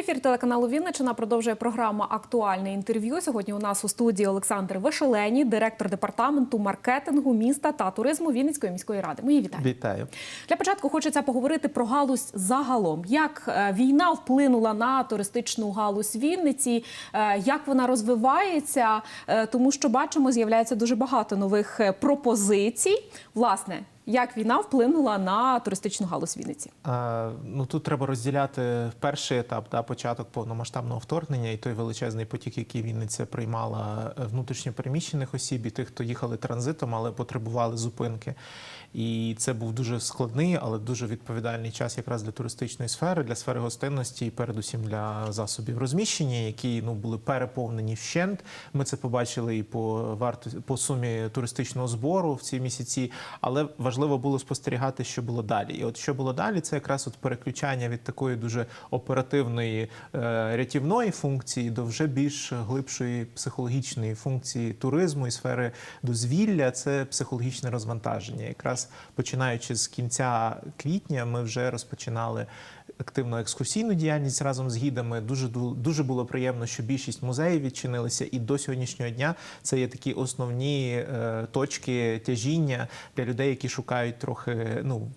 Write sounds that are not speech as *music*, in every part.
Ефір телеканалу Вінничина продовжує програма Актуальне інтерв'ю. Сьогодні у нас у студії Олександр Вишелені, директор департаменту маркетингу міста та туризму Вінницької міської ради. Мої вітання. Вітаю. Для початку хочеться поговорити про галузь загалом. Як е, війна вплинула на туристичну галузь Вінниці, е, як вона розвивається, Е, тому що бачимо, з'являється дуже багато нових пропозицій. Власне, як війна вплинула на туристичну галузь Вінниці? А, ну тут треба розділяти перший етап, да, початок повномасштабного вторгнення і той величезний потік, який Вінниця приймала е, внутрішньопереміщених осіб і тих, хто їхали транзитом, але потребували зупинки. І це був дуже складний, але дуже відповідальний час якраз для туристичної сфери, для сфери гостинності і передусім для засобів розміщення, які ну були переповнені вщент. Ми це побачили і по варто по сумі туристичного збору в ці місяці. Але важливо було спостерігати, що було далі. І от що було далі, це якраз от переключання від такої дуже оперативної е, рятівної функції до вже більш глибшої психологічної функції туризму і сфери дозвілля. Це психологічне розвантаження. Якраз починаючи з кінця квітня, ми вже розпочинали активну екскурсійну діяльність разом з гідами. Дуже дуже було приємно, що більшість музеїв відчинилися, і до сьогоднішнього дня це є такі основні е, точки тяжіння для людей, які шукають трохи ну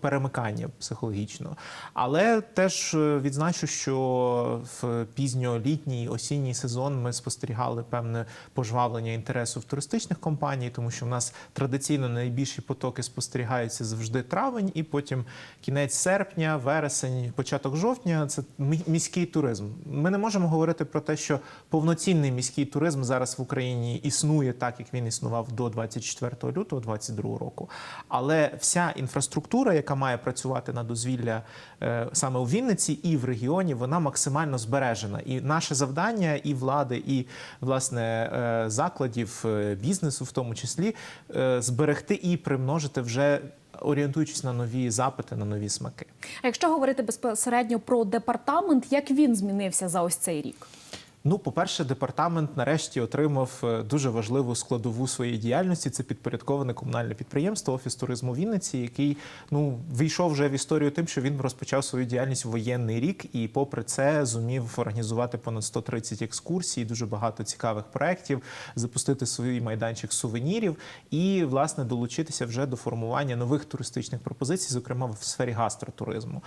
перемикання психологічного. Але теж е, відзначу, що в пізньолітній осінній сезон ми спостерігали певне пожвавлення інтересу в туристичних компаній, тому що в нас традиційно найбільші потоки спостерігаються завжди травень, і потім кінець серпня, вересень, початок жовтня це мі- міський туризм. Ми не можемо говорити про те, що повноцінний міський туризм зараз в Україні існує так, як він існував до 24 лютого 2022 року. Але вся інфраструктура, яка має працювати на дозвілля е, саме у Вінниці і в регіоні, вона максимально збережена. І наше завдання, і влади, і власне е, закладів е, бізнесу, в тому числі, зберегти і примножити вже. Орієнтуючись на нові запити, на нові смаки. А якщо говорити безпосередньо про департамент, як він змінився за ось цей рік? Ну, по-перше, департамент нарешті отримав е, дуже важливу складову своєї діяльності. Це підпорядковане комунальне підприємство Офіс туризму Вінниці, який ну війшов вже в історію тим, що він розпочав свою діяльність в воєнний рік, і попри це зумів організувати понад 130 екскурсій, дуже багато цікавих проєктів, запустити свій майданчик сувенірів і власне долучитися вже до формування нових туристичних пропозицій, зокрема в сфері гастротуризму.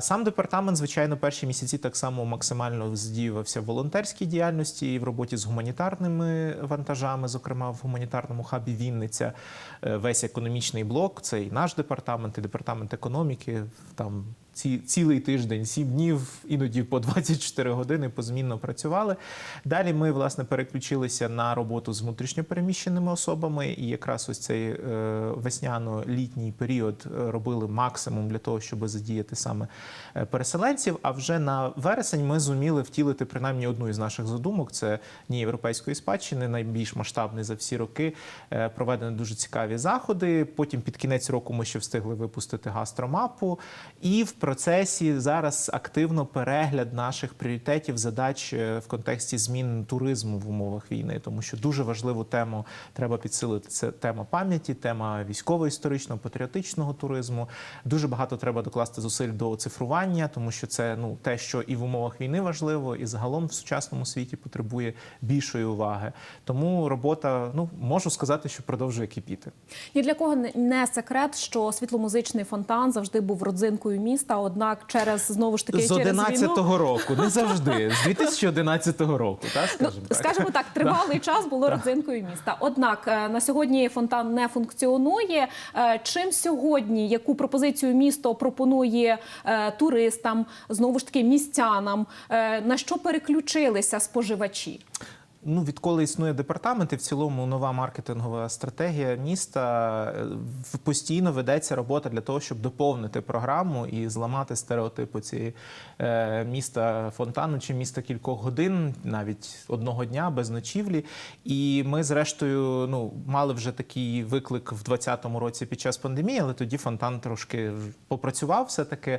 Сам департамент, звичайно, перші місяці так само максимально здіювався в волонтерській діяльності і в роботі з гуманітарними вантажами, зокрема в гуманітарному хабі Вінниця. Е, Весь економічний блок, це і наш департамент, і департамент економіки. Там ці, цілий тиждень, сім днів, іноді по 24 години позмінно працювали. Далі ми власне переключилися на роботу з внутрішньопереміщеними особами, і якраз ось цей е, весняно-літній період е, робили максимум для того, щоб задіяти саме е, переселенців. А вже на вересень ми зуміли втілити принаймні одну із наших задумок: це Дні європейської спадщини, найбільш масштабний за всі роки. Проведені дуже цікаві заходи. Потім під кінець року ми ще встигли випустити гастромапу. І в процесі зараз активно перегляд наших пріоритетів задач е, в контексті змін туризму в умовах війни, тому що дуже важливу тему треба підсилити. Це тема пам'яті, тема військово-історичного, патріотичного туризму. Дуже багато треба докласти зусиль до оцифрування, тому що це ну те, що і в умовах війни важливо, і загалом в сучасному світі потребує більшої уваги. Тому робота, ну можу сказати, що продовжує кипіти. Ні для кого не- не секрет, що світломузичний фонтан завжди був родзинкою міста. Однак, через знову ж таки З через 11-го року, не завжди, з 2011 року, так ну, скажімо так. скажімо так, тривалий час було родзинкою міста. Однак е, на сьогодні фонтан не функціонує. Е, Чим сьогодні яку пропозицію місто пропонує е, туристам, знову ж таки містянам, на що переключилися споживачі? Ну, відколи існує департамент і в цілому нова маркетингова стратегія міста, е, постійно ведеться робота для того, щоб доповнити програму і зламати стереотипи цієї е, міста фонтану чи міста кількох годин, навіть одного дня без ночівлі. І ми, зрештою, ну мали вже такий виклик в 2020 році під час пандемії, але тоді фонтан трошки попрацював. Все таки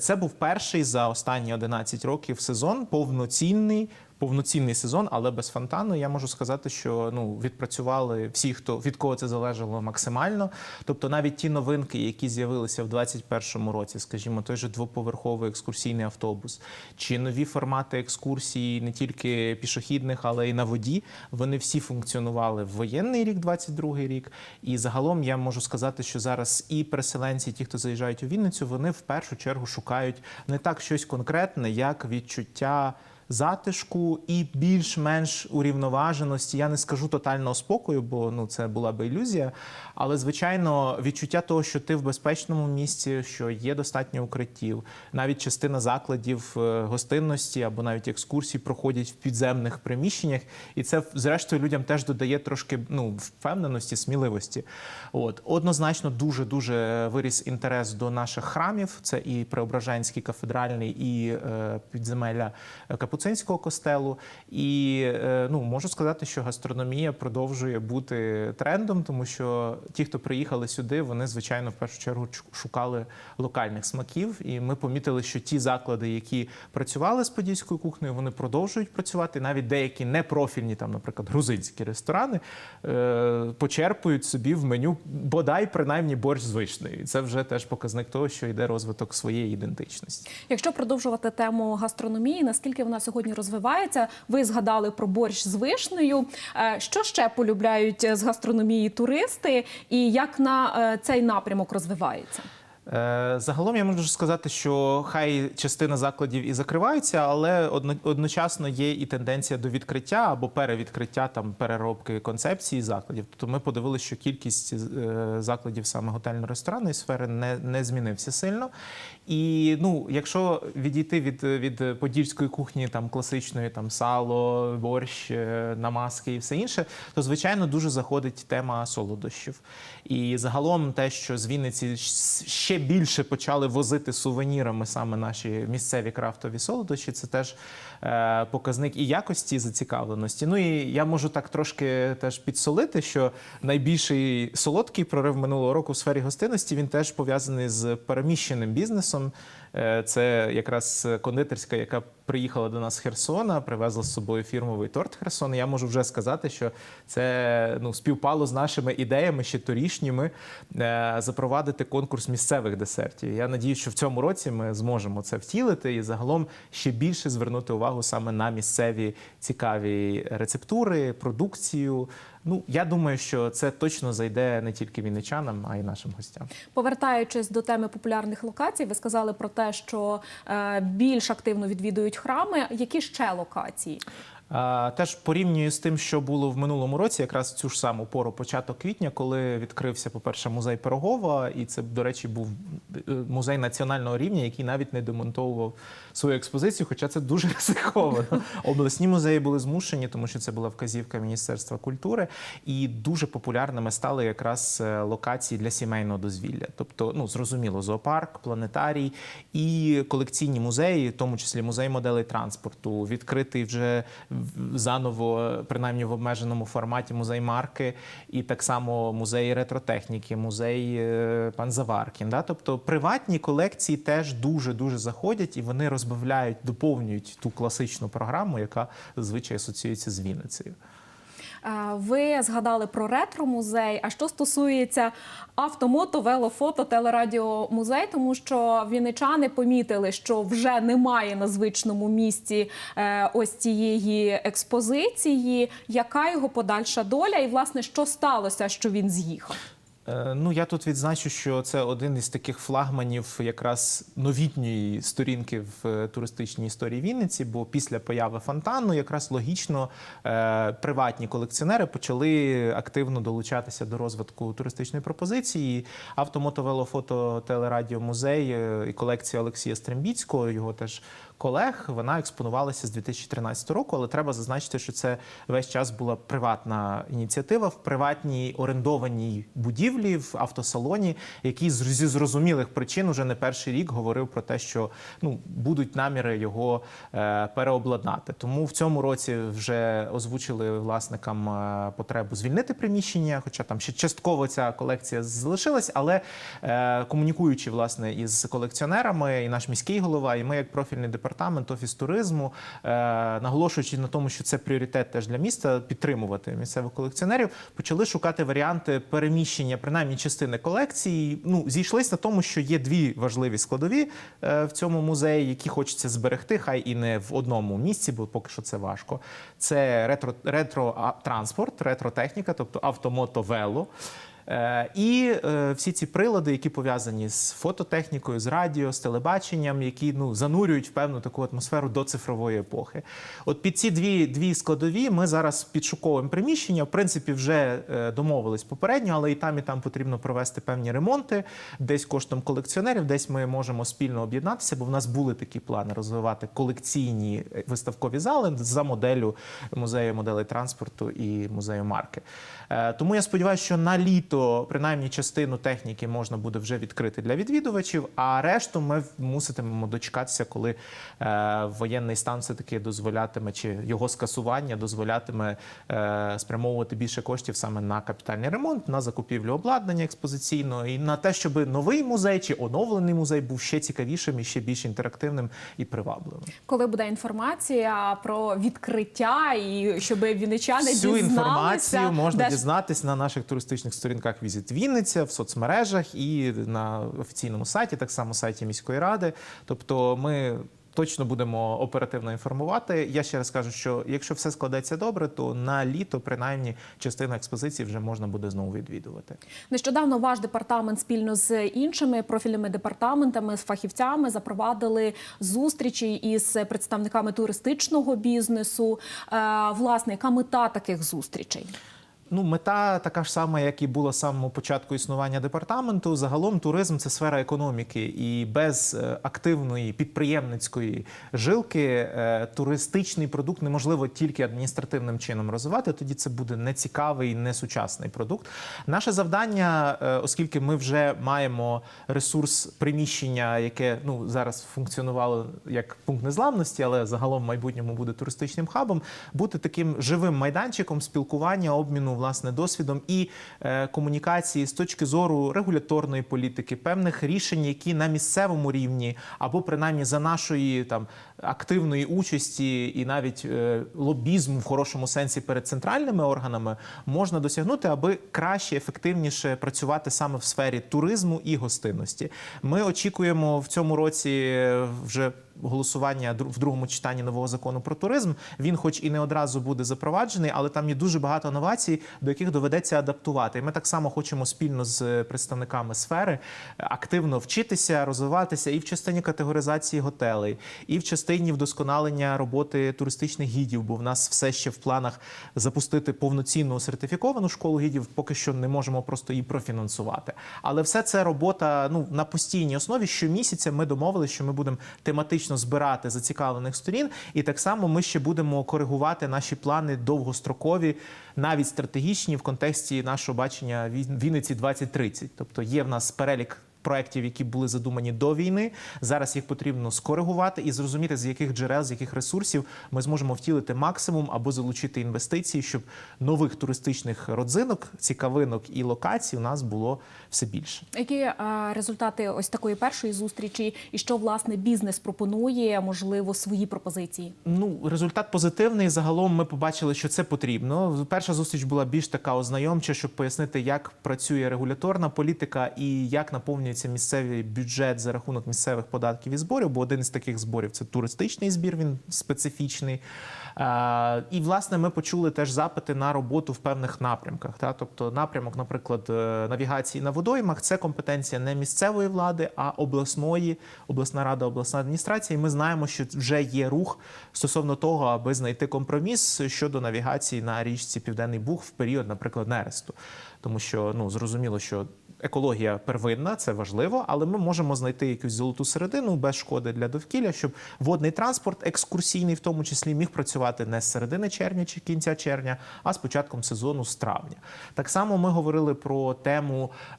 це був перший за останні 11 років сезон повноцінний повноцінний сезон, але без фонтану. Я можу сказати, що ну відпрацювали всі, хто від кого це залежало максимально. Тобто, навіть ті новинки, які з'явилися в 2021 році, скажімо, той же двоповерховий екскурсійний автобус, чи нові формати екскурсій не тільки пішохідних, але й на воді. Вони всі функціонували в воєнний рік, 22 рік. І загалом я можу сказати, що зараз і переселенці, і ті, хто заїжджають у Вінницю, вони в першу чергу шукають не так щось конкретне, як відчуття. Затишку і більш-менш урівноваженості. Я не скажу тотального спокою, бо ну це була би ілюзія. Але звичайно, відчуття того, що ти в безпечному місці, що є достатньо укриттів, навіть частина закладів е, гостинності або навіть екскурсій проходять в підземних приміщеннях, і це зрештою людям теж додає трошки ну впевненості, сміливості. От однозначно дуже дуже виріс інтерес до наших храмів. Це і Преображенський кафедральний, і е, підземелля Капуцинського костелу. І е, ну можу сказати, що гастрономія продовжує бути трендом, тому що ті, хто приїхали сюди, вони звичайно в першу чергу шукали локальних смаків. І ми помітили, що ті заклади, які працювали з подільською кухнею, вони продовжують працювати. Навіть деякі непрофільні, там, наприклад, грузинські ресторани, е, почерпують собі в меню бодай принаймні борщ з вишнею. І це вже теж показник того, що йде розвиток своєї ідентичності. Якщо продовжувати тему гастрономії, наскільки вона сьогодні розвивається? Ви згадали про борщ з вишнею. Е, Що ще полюбляють з гастрономії туристи, і як на е, цей напрямок розвивається? Е, Загалом я можу сказати, що хай частина закладів і закриваються, але одночасно є і тенденція до відкриття або перевідкриття там переробки концепції закладів. Тобто ми подивилися, що кількість е, закладів саме готельно-ресторанної сфери не, не змінився сильно. І ну, якщо відійти від, від подільської кухні, там класичної, там сало, борщ, е, намазки і все інше, то звичайно дуже заходить тема солодощів. І загалом те, що з Вінниці ще більше почали возити сувенірами саме наші місцеві крафтові солодощі, це теж е, показник і якості, і зацікавленості. Ну і я можу так трошки теж підсолити, що найбільший солодкий прорив минулого року в сфері гостинності він теж пов'язаний з переміщеним бізнесом. Е, Це якраз кондитерська, яка приїхала до нас з Херсона, привезла з собою фірмовий торт Херсон. Я можу вже сказати, що це ну, співпало з нашими ідеями ще торішніми е, запровадити конкурс місцевих десертів. Я надію, що в цьому році ми зможемо це втілити і загалом ще більше звернути увагу саме на місцеві цікаві рецептури, продукцію. Ну я думаю, що це точно зайде не тільки вінничанам, а й нашим гостям. Повертаючись до теми популярних локацій, ви сказали про те, що е, більш активно відвідують храми. Які ще локації? Теж порівнюю з тим, що було в минулому році, якраз в цю ж саму пору, початок квітня, коли відкрився, по-перше, музей Пирогова, і це, до речі, був е, музей національного рівня, який навіть не демонтовував свою експозицію, хоча це дуже *laughs* ризиковано. Обласні музеї були змушені, тому що це була вказівка Міністерства культури, і дуже популярними стали якраз е, локації для сімейного дозвілля. Тобто, ну зрозуміло, зоопарк, планетарій і колекційні музеї, в тому числі музей моделей транспорту, відкритий вже заново, принаймні в обмеженому форматі музей марки, і так само музей ретротехніки, музей е, пан Заваркін. Да? Тобто приватні колекції теж дуже дуже заходять і вони розбавляють, доповнюють ту класичну програму, яка зазвичай асоціюється з Вінницею. Е, Ви згадали про ретро-музей. А що стосується автомото, велофото, телерадіомузей, тому що віничани помітили, що вже немає на звичному місці е, ось цієї експозиції. Яка його подальша доля, і власне що сталося, що він з'їхав? Е, Ну, я тут відзначу, що це один із таких флагманів якраз новітньої сторінки в е, туристичній історії Вінниці, бо після появи фонтану якраз логічно е, приватні колекціонери почали активно долучатися до розвитку туристичної пропозиції. Автомотовелофото телерадіомузей е, і колекція Олексія Стрембіцького, його теж колег, вона експонувалася з 2013 року, але треба зазначити, що це весь час була приватна ініціатива в приватній орендованій будівлі в автосалоні, який зі зрозумілих причин уже не перший рік говорив про те, що ну будуть наміри його е, переобладнати. Тому в цьому році вже озвучили власникам е, потребу звільнити приміщення, хоча там ще частково ця колекція залишилась, але е, комунікуючи власне із колекціонерами, і наш міський голова, і ми, як профільний департамент департамент, офіс туризму, е, наголошуючи на тому, що це пріоритет теж для міста підтримувати місцевих колекціонерів, почали шукати варіанти переміщення принаймні частини колекції. Ну зійшлись на тому, що є дві важливі складові е, в цьому музеї, які хочеться зберегти, хай і не в одному місці, бо поки що це важко. Це ретро, ретро-транспорт, ретро-техніка, тобто автомото вело. Е, І е, всі ці прилади, які пов'язані з фототехнікою, з радіо, з телебаченням, які ну занурюють в певну таку атмосферу до цифрової епохи. От під ці дві, дві складові ми зараз підшуковуємо приміщення. В принципі, вже е, домовились попередньо, але і там, і там потрібно провести певні ремонти, десь коштом колекціонерів, десь ми можемо спільно об'єднатися, бо в нас були такі плани розвивати колекційні виставкові зали за моделлю музею моделей транспорту і музею марки. Тому я сподіваюся, що на літо принаймні частину техніки можна буде вже відкрити для відвідувачів, а решту ми муситимемо дочекатися, коли е, воєнний стан все таки дозволятиме чи його скасування дозволятиме е, спрямовувати більше коштів саме на капітальний ремонт, на закупівлю обладнання експозиційного і на те, щоб новий музей чи оновлений музей був ще цікавішим і ще більш інтерактивним і привабливим. Коли буде інформація про відкриття і щоб вінничани Всю дізналися, інформацію можна де дізнатись на наших туристичних сторінках Візит Вінниця в соцмережах і на офіційному сайті, так само сайті міської ради. Тобто, ми. Точно будемо оперативно інформувати. Я ще раз кажу, що якщо все складеться добре, то на літо, принаймні, частину експозиції вже можна буде знову відвідувати. Нещодавно ваш департамент спільно з іншими профільними департаментами з фахівцями запровадили зустрічі із представниками туристичного бізнесу. Е, Власне, яка мета таких зустрічей? Ну, мета така ж сама, як і була з самого початку існування департаменту. Загалом туризм це сфера економіки, і без е, активної підприємницької жилки е, туристичний продукт неможливо тільки адміністративним чином розвивати. Тоді це буде нецікавий, несучасний продукт. Наше завдання, е, оскільки ми вже маємо ресурс приміщення, яке ну зараз функціонувало як пункт незламності, але загалом в майбутньому буде туристичним хабом, бути таким живим майданчиком спілкування, обміну власне досвідом і е, комунікації з точки зору регуляторної політики, певних рішень, які на місцевому рівні або принаймні за нашої там активної участі і навіть е, лобізму в хорошому сенсі перед центральними органами можна досягнути, аби краще, ефективніше працювати саме в сфері туризму і гостинності. Ми очікуємо в цьому році е, вже голосування в другому читанні нового закону про туризм. Він, хоч і не одразу буде запроваджений, але там є дуже багато новацій, до яких доведеться адаптувати. І ми так само хочемо спільно з представниками сфери е, активно вчитися, розвиватися і в частині категоризації готелей, і в частині вдосконалення роботи туристичних гідів. Бо в нас все ще в планах запустити повноцінну сертифіковану школу гідів. Поки що не можемо просто її профінансувати. Але все це робота ну на постійній основі. Щомісяця ми домовилися, що ми будемо тематично збирати зацікавлених сторін, і так само ми ще будемо коригувати наші плани довгострокові, навіть стратегічні в контексті нашого бачення Він- Вінниці 2030. Тобто є в нас перелік. Проєктів, які були задумані до війни, зараз їх потрібно скоригувати і зрозуміти, з яких джерел, з яких ресурсів ми зможемо втілити максимум або залучити інвестиції, щоб нових туристичних родзинок, цікавинок і локацій у нас було все більше. Які е, результати ось такої першої зустрічі, і що власне бізнес пропонує, можливо, свої пропозиції? Ну, результат позитивний. Загалом ми побачили, що це потрібно. Перша зустріч була більш така ознайомча, щоб пояснити, як працює регуляторна політика і як наповнюється місцевий бюджет за рахунок місцевих податків і зборів. Бо один з таких зборів це туристичний збір, він специфічний. І власне ми почули теж запити на роботу в певних напрямках. Та тобто, напрямок, наприклад, е, навігації на водоймах це компетенція не місцевої влади, а обласної, обласна рада, обласна адміністрація. І ми знаємо, що вже є рух стосовно того, аби знайти компроміс щодо навігації на річці Південний Буг в період, наприклад, нересту. Тому що ну зрозуміло, що екологія первинна, це важливо, але ми можемо знайти якусь золоту середину без шкоди для довкілля, щоб водний транспорт, екскурсійний в тому числі, міг працювати. не з середини червня чи кінця червня, а з початком сезону з травня. Так само ми говорили про тему е,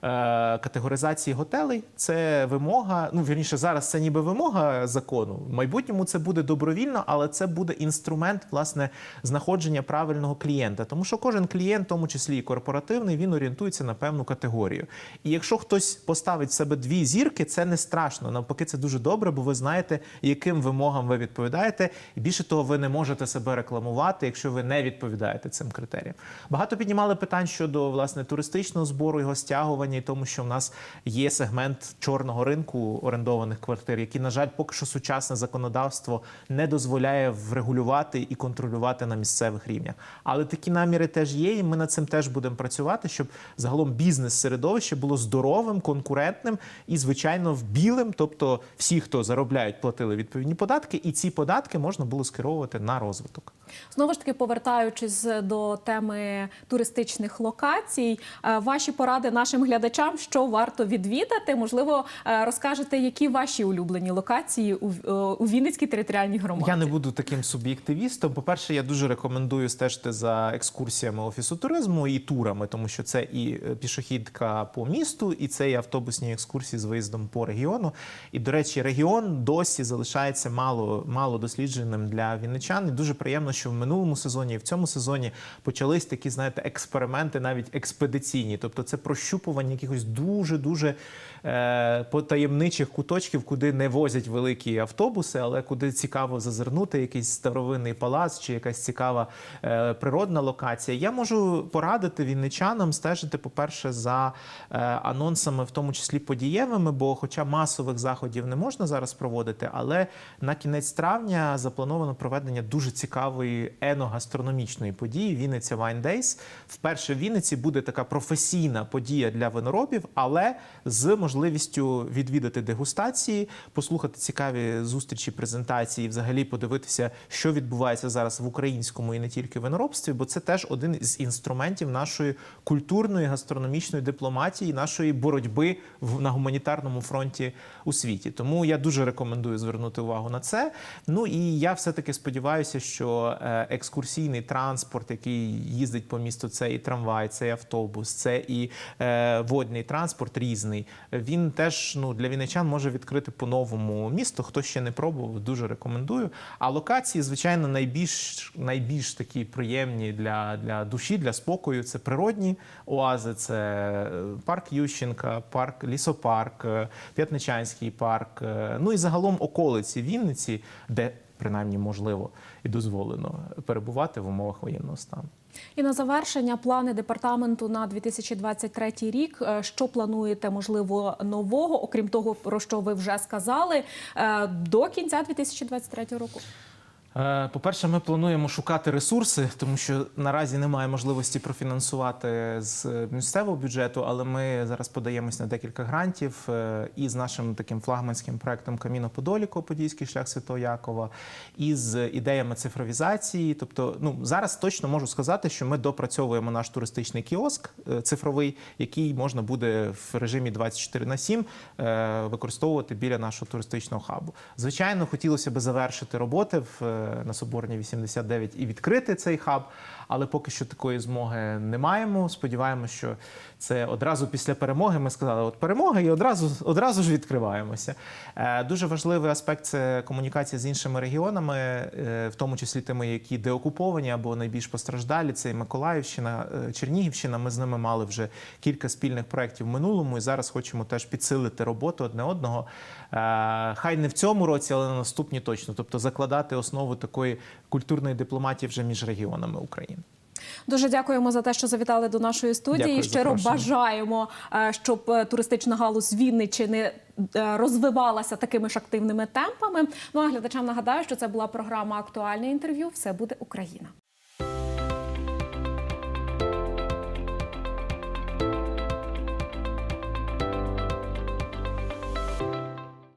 категоризації готелей. Це вимога. Ну вірніше, зараз це ніби вимога закону. В майбутньому це буде добровільно, але це буде інструмент власне знаходження правильного клієнта. Тому що кожен клієнт, в тому числі і корпоративний, він орієнтується на певну категорію. І якщо хтось поставить себе дві зірки, це не страшно. Навпаки, це дуже добре, бо ви знаєте, яким вимогам ви відповідаєте. І більше того, ви не можете себе рекламувати, якщо ви не відповідаєте цим критеріям. Багато піднімали питань щодо власне туристичного збору, його стягування, і тому, що в нас є сегмент чорного ринку орендованих квартир, який, на жаль, поки що сучасне законодавство не дозволяє врегулювати і контролювати на місцевих рівнях. Але такі наміри теж є, і ми над цим теж будемо працювати, щоб загалом бізнес-середовище було здоровим, конкурентним і, звичайно, білим. Тобто, всі, хто заробляють, платили відповідні податки, і ці податки можна було скеровувати на розвиток. Знову ж таки, повертаючись до теми туристичних локацій, е, ваші поради нашим глядачам, що варто відвідати. Можливо, е, розкажете, які ваші улюблені локації у, е, у Вінницькій територіальній громаді. Я не буду таким суб'єктивістом. По-перше, я дуже рекомендую стежити за екскурсіями офісу туризму і турами, тому що це і е, пішохідка по місту, і це і автобусні екскурсії з виїздом по регіону. І, до речі, регіон досі залишається мало, мало дослідженим для вінничан. І дуже приємно, що в минулому сезоні і в цьому сезоні почались такі, знаєте, експерименти, навіть експедиційні. Тобто, це прощупування якихось дуже дуже е, потаємничих куточків, куди не возять великі автобуси, але куди цікаво зазирнути, якийсь старовинний палац чи якась цікава е, природна локація. Я можу порадити вінничанам стежити, по-перше, за е, анонсами, в тому числі подієвими, бо, хоча масових заходів не можна зараз проводити, але на кінець травня заплановано проведення дуже цікавої еногастрономічної події Вінниця Wine Days. Вперше в Вінниці буде така професійна подія для виноробів, але з можливістю відвідати дегустації, послухати цікаві зустрічі, презентації, взагалі подивитися, що відбувається зараз в українському і не тільки виноробстві, бо це теж один з інструментів нашої культурної гастрономічної дипломатії, нашої боротьби в на гуманітарному фронті у світі. Тому я дуже рекомендую звернути увагу на це. Ну і я все таки сподіваюся, що е, екскурсійний транспорт, який їздить по місту, це і трамвай, це і автобус, це і е, водний транспорт різний. Він теж ну для вінничан може відкрити по-новому місто. Хто ще не пробував, дуже рекомендую. А локації, звичайно, найбільш найбільш такі приємні для, для душі, для спокою. Це природні оази, це е, парк Ющенка, парк Лісопарк, е, П'ятничанський парк. е, Ну і загалом околиці Вінниці, де принаймні можливо і дозволено перебувати в умовах воєнного стану. І на завершення плани департаменту на 2023 рік. Е, Що плануєте, можливо, нового, окрім того, про що ви вже сказали, е, до кінця 2023 року? Е, По-перше, ми плануємо шукати ресурси, тому що наразі немає можливості профінансувати з місцевого бюджету, але ми зараз подаємось на декілька грантів е, і з нашим таким флагманським проектом Каміно Подоліко, Подільський шлях Святого Якова, і з ідеями цифровізації. Тобто, ну зараз точно можу сказати, що ми допрацьовуємо наш туристичний кіоск е, цифровий, який можна буде в режимі 24 на 7 е, використовувати біля нашого туристичного хабу. Звичайно, хотілося б завершити роботи в е, на Соборній 89 і відкрити цей хаб, але поки що такої змоги не маємо. Сподіваємося, що це одразу після перемоги. Ми сказали, от перемога, і одразу одразу ж відкриваємося. Е, Дуже важливий аспект це комунікація з іншими регіонами, е, в тому числі тими, які деокуповані або найбільш постраждалі. Це і Миколаївщина, е, Чернігівщина. Ми з ними мали вже кілька спільних проєктів в минулому, і зараз хочемо теж підсилити роботу одне одного. Хай не в цьому році, але на наступні точно. Тобто закладати основу такої культурної дипломатії вже між регіонами України. Дуже дякуємо за те, що завітали до нашої студії. Дякую Щиро бажаємо, е, щоб е, туристична галузь Вінниччини е, розвивалася такими ж активними темпами. Ну а глядачам нагадаю, що це була програма Актуальне інтерв'ю. Все буде Україна.